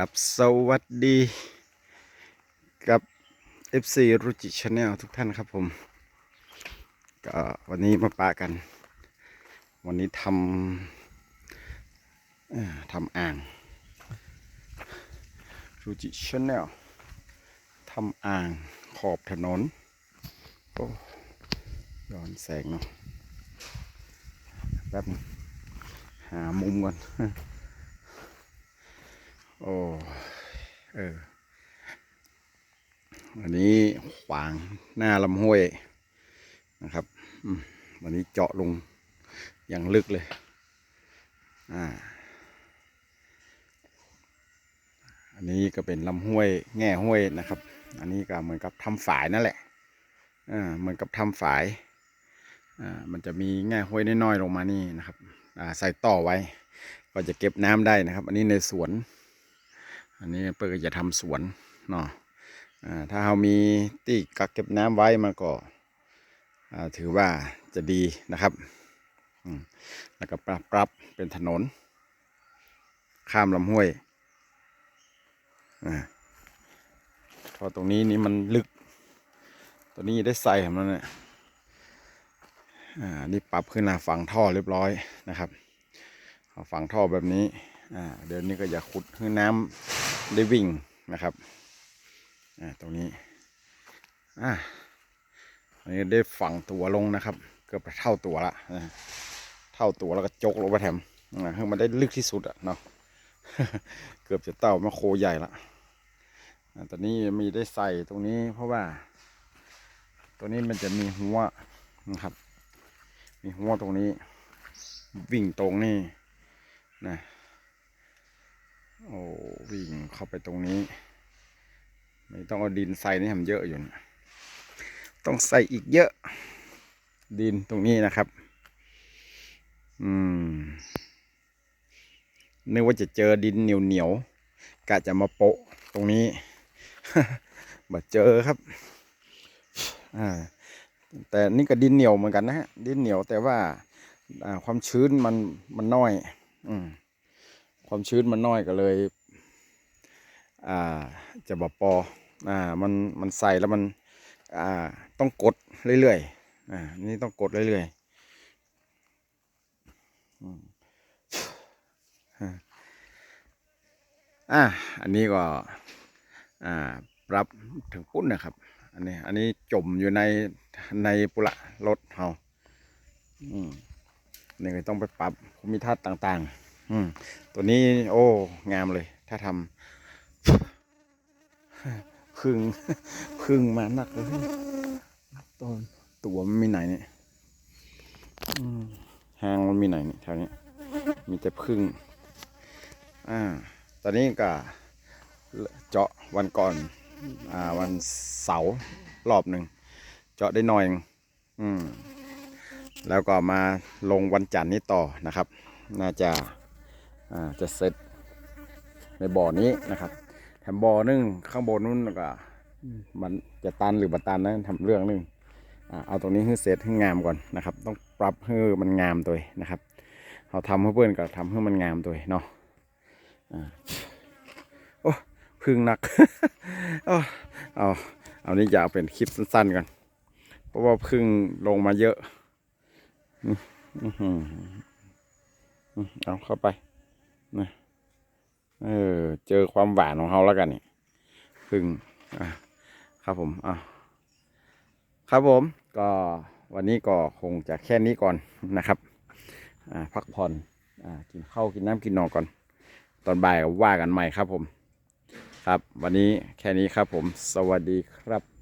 ครับ สวัสดีกับ FC รุจิชาแนลทุกท่านครับผม ก็วันนี้มาปะกัน วันนี้ทำทำอ่างรุจิชาแนลทำอ่างขอบถนนโอ้ย้อนแสงเนาะแป๊บนึงหามุมก่อน โอ้เออวันนี้ขวางหน้าลำห้วยนะครับอันนี้เจาะลงอย่างลึกเลยอ่าอันนี้ก็เป็นลำห้วยแง่ห้วยนะครับ อันนี้ก็เหมือนกับทำฝายนั่นแหละอ่าเหมือนกับทำฝายอ่ามันจะมีแง่ห้วยน้อยๆลงมานี่นะครับอ่าใส่ต่อไว้ ก็จะเก็บน้ำได้นะครับ อันนี้ในสวน อันนี้เพื่อจะทำสวนเนาะถ้าเรามีที่กักเก็บน้ำไว้มันก็ถือว่าจะดีนะครับ แล้วก็ปรับปรับเป็นถนน ข้ามลำห้วยอ่าเพอตรงนี้นี่มันลึก ตัวนี้ได้ใส่ของมันเนี่ยอ่านี่ปรับขึ้นมาฝังท่อเรียบร้อยนะครับเอาฝังท่อแบบนี้ อ่าเดี๋ยวนี้ก็อย่าขุดให้น้ำได้วิ่งนะครับอ่าตรงนี้อ่าอันนี้ได้ฝังตัวลงนะครับ เกือบเท่าตัวละเท่าตัวแล้วก็จกลงไปแถมอ่าให้มันได้ลึกที่สุดอะเนาะเกือบจะเต่ามาโคใหญ่ละอ่าตอนนี้มีได้ใส่ตรงนี้เพราะว่า ตัวนี้มันจะมีหัวนะครับ มีหัวตรงนี้ วิ่งตรงนี่นะ โอ้วิ่งเข้าไปตรงนี้ ไม่ต้องเอาดินใส่นี่ทำเยอะอยู่นะต้องใส่อีกเยอะ ดินตรงนี้นะครับ อืมนึกว่าจะเจอดินเหนียวเหนียวกะจะมาโปะตรงนี้มาเจอครับ อ่า แต่นี่ก็ดินเหนียวเหมือนกันนะฮะ ดินเหนียวแต่ว่าความชื้นมันมันน้อย อืม ความชื้นมันน้อยก็เลย อ่า จะบอกปอ อ่า มัน มันใส่แล้วมัน อ่า ต้องกดเรื่อยๆ อ่า นี่ต้องกดเรื่อยๆอืมอ่า อันนี้ก็ อ่า ปรับถึงปุ้นนะครับ อันนี้ อันนี้จมอยู่ใน ในปุระรถเฮาอืมนี่ก็ต้องไปปรับภูมิทัศน์ต่าง ๆ อืมตัวนี้โอ้งามเลย ถ้าทำพึ่งพึ่งมาหนักเลยต้นตัวมันมีไหนเนี่ยหางมันมีไหนเนี่ยแถวนี้ มีแต่พึ่งอ่าตอนนี้ก็เจาะวันก่อนอ่าวันเสาร์รอบหนึ่งเจาะได้หน่อยอืมแล้วก็มาลงวันจันทร์นี้ต่อนะครับ น่าจะ จะเสร็จในบ่อนี้นะครับแถมบ่อนึงข้างบนนู้นก็มันจะตันหรือบัตันนะทำเรื่องนึงอ่าเอาตรงนี้ให้เสร็จให้งามก่อนนะครับ ต้องปรับให้มันงามตัวนะครับเราทำให้เพื่อนก็ทำให้มันงามตัวเนาะโอ้พึ่งหนักเอาเอาเอานี่จะเอาเป็นคลิปสั้นๆกันเพราะว่าพึ่งลงมาเยอะเอาเข้าไป นะเออเจอความหวานของเขาแล้วกันนี่พึ่งอะครับผมอะครับผมก็วันนี้ก็คงจะแค่นี้ก่อนนะครับอ่าพักผ่อนอ่ากินข้าวกินน้ำกินนอนก่อน ตอนบ่ายว่ากันใหม่ครับผม ครับ วันนี้แค่นี้ครับผม สวัสดีครับ